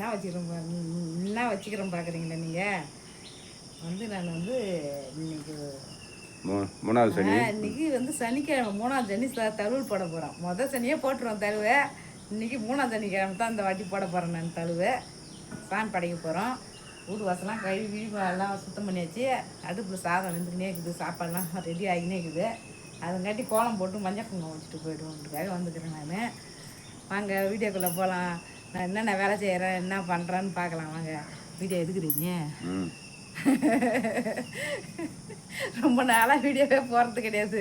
என்ன வச்சுக்கிறோம் என்ன வச்சுக்கிறோம் பார்க்குறீங்களா நீங்கள் வந்து நான் வந்து இன்னைக்கு மூணாவது சனி. ஆ, இன்னைக்கு வந்து சனிக்கிழமை மூணாவது சனி தழுவல் போட போகிறோம் மொதல் சனியே போட்டுருவோம் தழுவை இன்னைக்கு மூணாவது சனிக்கிழமை தான் இந்த வாட்டி போட போகிறேன் நான் தழுவை சாமி படைக்க போகிறோம் வீடு வாசலாம் கழுவி எல்லாம் சுத்தம் பண்ணியாச்சு. அடுப்பில் சாதம் வெந்துக்கினே இருக்குது. சாப்பாடுலாம் ரெடி ஆகினே இருக்குது. அதுங்காட்டி கோலம் போட்டு மஞ்சள் குங்குமம் வச்சுட்டு போய்டுவோன்றதுக்காக வந்துக்கிறேன் நான். வாங்க வீடியோக்குள்ளே போகலாம் நான் என்னென்ன வேலை செய்கிறேன் என்ன பண்ணுறேன்னு பார்க்கலாம். வாங்க. வீடியோ எடுக்கிறீங்க ம். ரொம்ப நாளாக வீடியோவே போகிறது கிடையாது.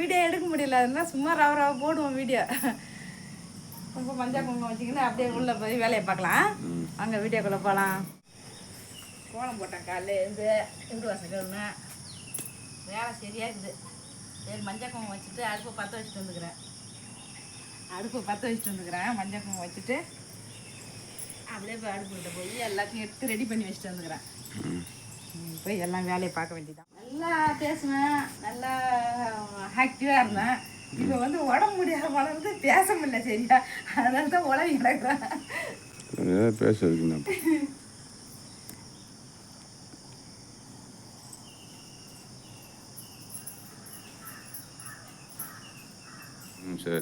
வீடியோ எடுக்க முடியல. அதெல்லாம் சும்மா ரவ ரவ போடுவோம் வீடியோ. ரொம்ப மஞ்சள் குங்குமம் வச்சுக்கின்னு அப்படியே உள்ளே போய் வேலையை பார்க்கலாம். ம். வாங்க வீடியோக்குள்ளே போகலாம் கோலம் போட்டேன் காலையில் எழுந்து வீடு வாசல் கழுவுனேன் வேலை சரியா இருக்குது. சரி மஞ்சள் குங்குமம் வச்சுட்டு அடுப்பை பற்ற வச்சுட்டு வந்துக்கிறேன். அடுப்பை பற்ற வச்சுட்டு வந்துக்கிறேன். மஞ்சள் குங்குமம் வச்சுட்டு அப்படியே போய் அடுப்புக்கிட்ட போய் எல்லாத்தையும் எடுத்து ரெடி பண்ணி வச்சுட்டு வந்துக்கிறேன். போய் எல்லாம் வேலையை பார்க்க வேண்டியதான் நல்லா பேசுவேன். நல்லா ஆக்டிவாக இருந்தேன். இப்போ வந்து உடம்பு முடியாத வளர்ந்து பேச முடியல சரியா? அதனால தான் உடம்பு கிடக்குறேன். ம் சரி.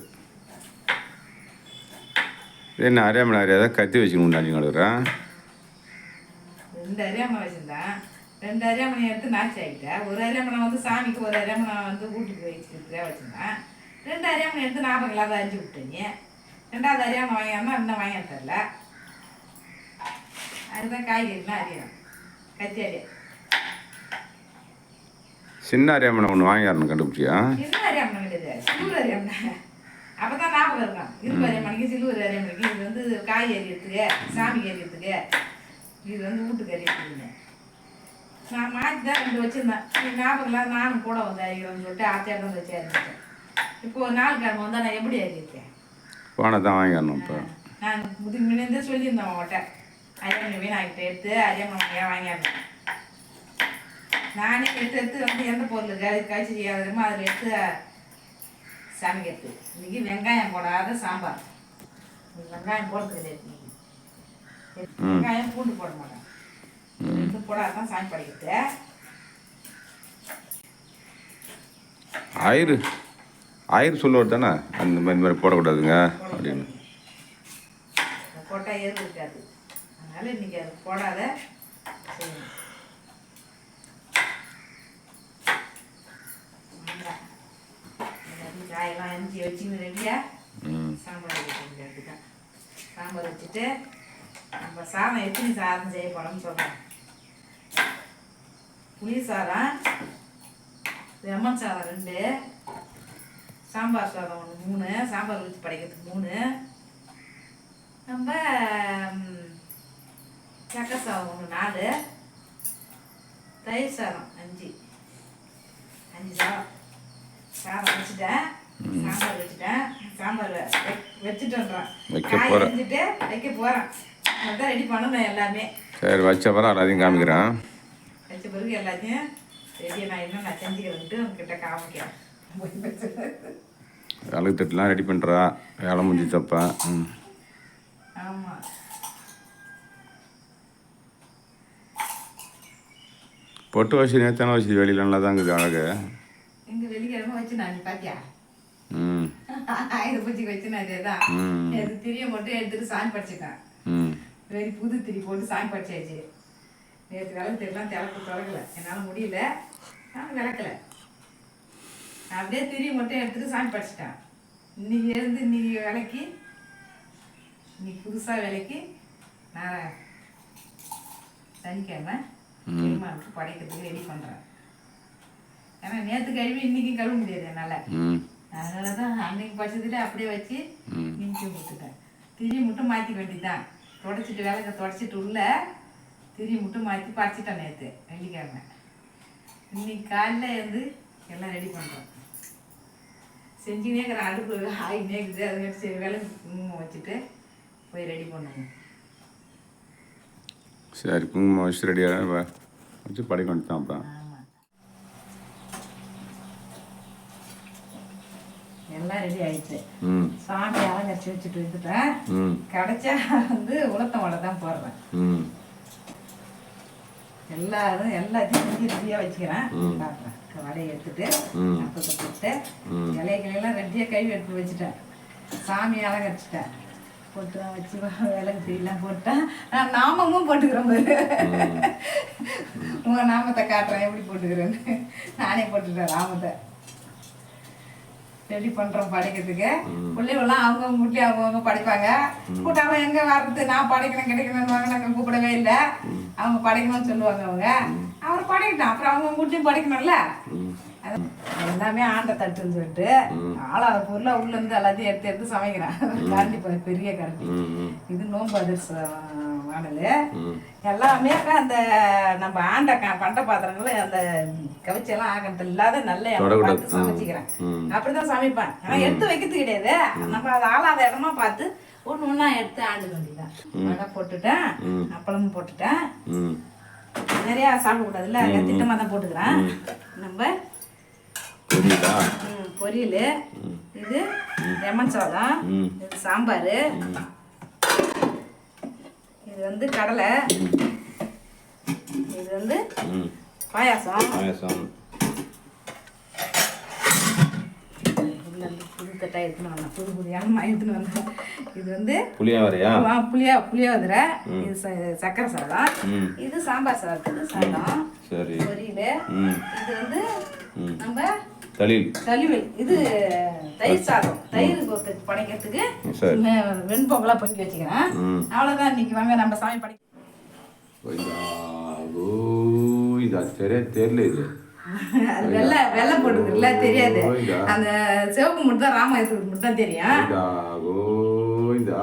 என்ன அறியாமல் அறியாத கத்தி வச்சுக்கணும்டா நீ கழுவுறேன் ரெண்டு அரியாமனை வச்சிருந்தேன். ரெண்டு அரியாமனை எடுத்து நாச்சி ஆகிட்டேன் ஒரு அரியாமனை வந்து சாமிக்கு ஒரு அரியாமனை வந்து வீட்டுக்கு வச்சுக்கிறதுக்காக வச்சிருந்தேன். ரெண்டு அரியாமனை எடுத்து ஞாபகம் இல்லாத அரிஞ்சு விட்டீங்க ரெண்டாவது அரியாமனை வாங்கினா இன்னும் வாங்கி தரல. அதுதான் காய்கறிலாம் அரியும் கத்தி அரியா. சின்ன அறியாமனை ஒன்று வாங்கிடணும் கண்டுபிடிச்சியா? என்ன அரியாமனை கிடையாது சில்வர் அரியாமனை அப்பதான் ஞாபகம் இருக்கும் இரும்பு அரியாமனைக்கு சில்வர் அரியாமனைக்கு இது வந்து காய் எறியறதுக்கு சாமிக்கு எறியறதுக்கு இது வந்து வீட்டுக்கு எறியறதுக்குங்க நான் மாற்றி தான் ரெண்டு வச்சிருந்தேன். ஞாபகம் இல்லாத நானும் கூட வந்து அறிகிறேன்னு சொல்லிட்டு ஆத்தியார் தான் வச்சு அறிஞ்சிட்டேன் இப்போ ஒரு நாள் கிழமை வந்தால் நான் எப்படி அறிவித்தேன் போனை தான் வாங்கிடணும் இப்போ. நான் முதுகு முன்னே சொல்லியிருந்தேன் அவங்ககிட்ட அரியாமனை வீணாகிட்ட எடுத்து அரியாமனை வாங்கியா வாங்கியாருந்தேன் நானே எடுத்து எடுத்து வந்து எந்த பொருள் கறி காய்ச்சி செய்யாதமோ அதில் எடுத்து சமைக்கிறது இன்னைக்கு வெங்காயம் போடாத சாம்பார். வெங்காயம் போடுறது கிடையாது. வெங்காயம் பூண்டு போட மாட்டேன். இது போடாத தான் சாமி படைக்கிறது ஆயிரு. ஆயிரு சொல்லுவார் தானே? அந்த மாதிரி மாதிரி போடக்கூடாதுங்க அப்படின்னு. அது போட்டா எருவு இருக்காது. அதனால இன்னைக்கு அது போடாத செய்யணும் வெங்காயம். எல்லாத்தையும் காயெல்லாம் அரிஞ்சு வச்சுன்னு ரெடியா சாம்பார் வைக்க வேண்டியதுதான் சாம்பார் வச்சுட்டு நம்ம சாதம் எத்தனை சாதம் செய்ய போகிறோம்னு சொல்கிறேன் புளி சாதம் லெமன் சாதம் ரெண்டு சாம்பார் சாதம் ஒன்று மூணு சாம்பார் ஊற்றி படைக்கிறதுக்கு மூணு. நம்ம சக்கரை சாதம் ஒன்று நாலு தயிர் சாதம் அஞ்சு. அஞ்சு சாதம். சாதம் வச்சுட்டேன். சாம்பார் வச்சுட்டேன். சாம்பார் வெ- வெ- வச்சுட்டேன்றேன் வைக்க காய் போறேன். அரிஞ்சிட்டு வைக்க போகிறேன் அதான் ரெடி பண்ணணும் எல்லாமே. சரி வச்ச பிறகு எல்லாத்தையும் காமிக்கிறேன். வச்ச பிறகு எல்லாத்தையும் ரெடி நான் இன்னும் நான் செஞ்சுக்கிறேன்ட்டு உங்ககிட்ட காமிக்கிறேன். விளக்கு தட்டுலாம் ரெடி பண்ணுறா வேலை முடிஞ்சு தப்பா ம். ஆமாம் பொட்டு வச்சு நேத்தான வச்சு வெளியில நல்லா தான் இருக்குது அழகு. எங்க வெள்ளிக்கிழமை வச்சு நான் பாத்தியா? ஆயிரம் பூச்சிக்கு வச்சு ம். அது திரியை மட்டும் எடுத்துட்டு சாமி படிச்சுட்டேன். வெறி புது திரி போட்டு சாமி படிச்சாச்சு. நேற்று விளக்கு தெரியலாம் திறக்க திறக்கல. என்னால் முடியல. நான் விளக்கல. அப்படியே திரி மட்டும் எடுத்துட்டு சாமி படிச்சிட்டேன். இன்னைக்கு எழுந்து இன்னைக்கு விளக்கி இன்னைக்கு புதுசாக விளக்கி நான் சனிக்கிழமை பெருமாளுக்கு படைக்கிறதுக்கு ரெடி பண்ணுறேன் ஏன்னா நேற்று கழுவி இன்னைக்கு கழுவ முடியாது என்னால். அதனால தான் அன்னைக்கு பச்சதுட்டு அப்படியே வச்சு மிஞ்சி விட்டுட்டேன் திரி மட்டும் மாற்றி வேண்டியதுதான். தொடச்சிட்டு விளக்க தொடச்சிட்டு உள்ள திரி மட்டும் மாற்றி பறிச்சிட்டேன் நேற்று வெள்ளிக்கிழமை. இன்னைக்கு காலைல இருந்து எல்லாம் ரெடி பண்ணுறோம் செஞ்சுனே இருக்கிற அடுப்பு ஆகினே இருக்குது அதுக்காட்டி சரி விளக்கு வச்சுட்டு போய் ரெடி பண்ணுவோம் சரி குங்குமம் வச்சு ரெடியாக வச்சு படைக்க வேண்டியது தான் அப்புறம் ஆமாம் எல்லாம் ரெடி ஆயிடுச்சு. சாமி அலங்கரிச்சு வச்சுட்டு வந்துட்டேன் கிடைச்சா வந்து உளுத்தம் வடை தான் போடுறேன். எல்லாரும் எல்லாத்தையும் செஞ்சு ரெடியாக வச்சுக்கிறேன். காட்டுறேன் வடையை எடுத்துட்டு. அப்பத்தை போட்டு. இலைகளெல்லாம் ரெடியாக கை எடுத்து வச்சுட்டேன். சாமி அலங்கரிச்சிட்டேன். போட்டு வச்சு விலங்கு திரியெல்லாம் போட்டேன் நான் நாமமும் போட்டுக்கிறேன் பாரு. உங்க நாமத்தை காட்டுறேன் எப்படி போட்டுக்கிறேன்னு. நானே போட்டுக்கிறேன் நாமத்தை ரெடி பண்றோம் படைக்கிறதுக்கு. பிள்ளைகள்லாம் அவங்கவுங்க வீட்லயே அவங்கவுங்க படைப்பாங்க. கூட்டாம எங்க வர்றது? நான் படைக்கணும் கிடைக்கணும்னு வாங்க நாங்க கூப்பிடவே இல்லை. அவங்க படைக்கணும்னு சொல்லுவாங்க அவங்க. அவர் படைக்கட்டும். அப்புறம் அவங்க வீட்லயும் படைக்கணும்ல. எல்லாமே ஆண்ட தட்டுன்னு சொல்லிட்டு ஆளாத பொருளா உள்ள இருந்து எல்லாத்தையும் எடுத்து எடுத்து சமைக்கிறேன். கரண்டி பாரு, பெரிய கரண்டி இது நோம்பு அதிர்ஷ்டம் மாடலு எல்லாமே அந்த நம்ம ஆண்ட பண்ட பாத்திரங்களும் அந்த கவிச்செல்லாம் ஆகிறது இல்லாத நல்ல. பார்த்து சமைச்சிக்கிறேன். அப்படிதான் சமைப்பேன். ஆனா எடுத்து வைக்கிறது கிடையாது. நம்ம அது ஆளாத இடமா பார்த்து ஒண்ணு ஒண்ணா எடுத்து ஆண்டு வேண்டியதான் வடை போட்டுட்டேன். அப்பளமும் போட்டுட்டேன். நிறைய சாப்பிடக்கூடாதுல்ல? திட்டமா தான் போட்டுக்கிறேன். நம்ம பொரியல்? இது லெமன் சாதம். இது சாம்பார். இது வந்து கடலை. இது வந்து பாயாசம். பாயசம். புது தட்டாக எடுத்துன்னு வந்தேன். புது புது ஏனமா எடுத்துன்னு வந்தேன். இது வந்து புளியாவரையா? புளியா புளியோதரை இது சக்கரை சாதம். இது சாம்பார் சாதத்துக்கு சாதம். சரி. பொரியல். இது வந்து நம்ம தளில் கழிவல் இது தயிர் சாதம். தயிர் படைக்கிறதுக்கு வெண்பொங்கலா பொங்கி வச்சுக்கிறேன். அவ்வளோதான் இன்னைக்கு வாங்க நம்ம சாமி படை இதா சரியா தெரியல இது. வெள்ளை வெள்ளை போட்டுருக்குல்ல தெரியாது. அந்த சிவப்பு மட்டும் தான் ராமாயணத்துக்கு மட்டும் தான் தெரியும் இதா Govinda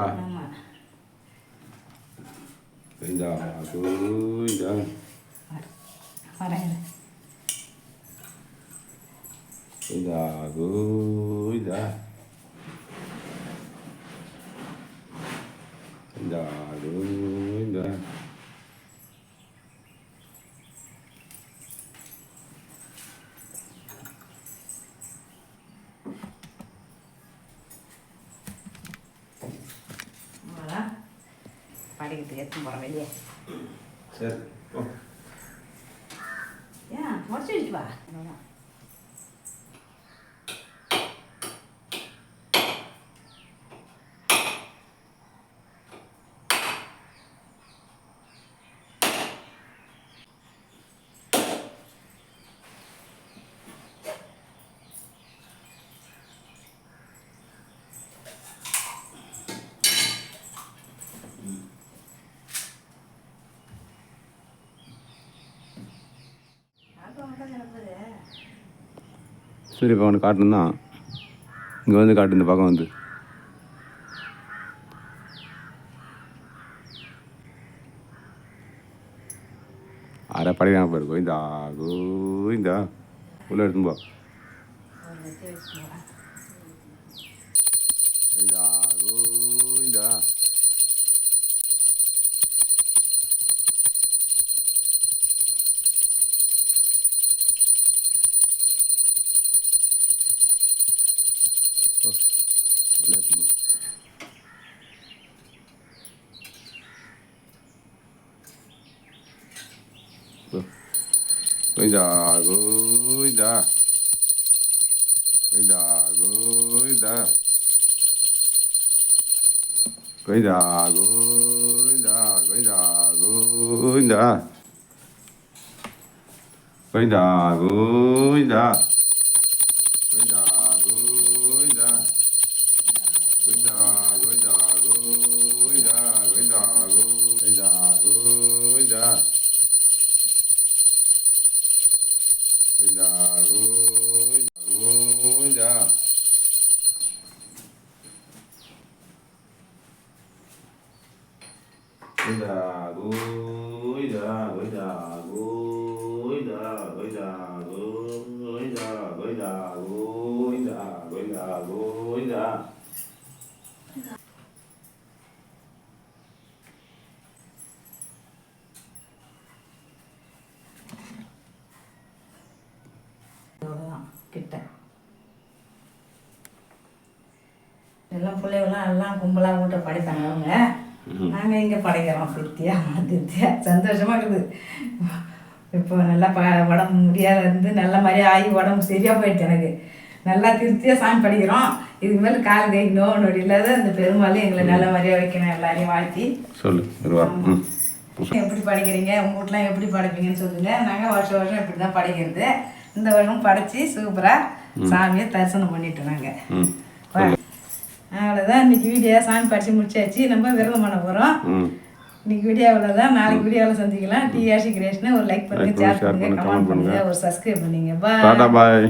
Cuidado, cuidado. Cuidado, cuidado. Voilà. Pare que tenia tu morre bé. Certo. Ja, morts i jo. சூரிய பகவான் காட்டணும்னா இங்கே வந்து காட்டு இந்த பக்கம் வந்து. அரை படைக்காம பாரு கோவிந்தா கோவிந்தா. உள்ளே இந்த கோவிந்தா இந்தா 为什么？为啥不一样 군자 군자 군자. 군자 군 எல்லாம் பிள்ளைகள்லாம் எல்லாம் கும்பலாக வீட்டை படைத்தாங்க அவங்க. நாங்கள் இங்கே படைக்கிறோம் திருப்தியா திருப்தியா? சந்தோஷமா இருக்குது. இப்போ நல்லா ப உடம்பு முடியாத இருந்து நல்ல மாதிரி ஆகி உடம்பு சரியாக போயிடுச்சு எனக்கு. நல்லா திருப்தியாக சாமி படிக்கிறோம். இதுக்கு மேலே கால் கை நோ நொடி இல்லாத இந்த பெருமாள் எங்களை நல்ல மாதிரியாக வைக்கணும் எல்லாரையும் வாழ்த்தி. சொல்லு எப்படி படிக்கிறீங்க? உங்கள் வீட்லாம் எப்படி படைப்பீங்கன்னு சொல்லுங்க. நாங்கள் வருஷம் வருஷம் இப்படி தான் படைக்கிறது. இந்த வருஷம் படைச்சி சூப்பராக சாமியை தரிசனம் பண்ணிட்டு நாங்கள் அவ்வளோதான் இன்னைக்கு வீடியோ சாமி படித்து முடிச்சாச்சு. நம்ம விரதம் பண்ண போகிறோம் இன்னைக்கு வீடியோ அவ்வளோதான் நாளைக்கு வீடியோவில் சந்திக்கலாம். டி ஆஷி கிரேஷ்னு ஒரு லைக் பண்ணுங்க ஷேர் பண்ணுங்க கமெண்ட் பண்ணுங்க ஒரு சப்ஸ்கிரைப் பண்ணுங்க. பாய் பாய்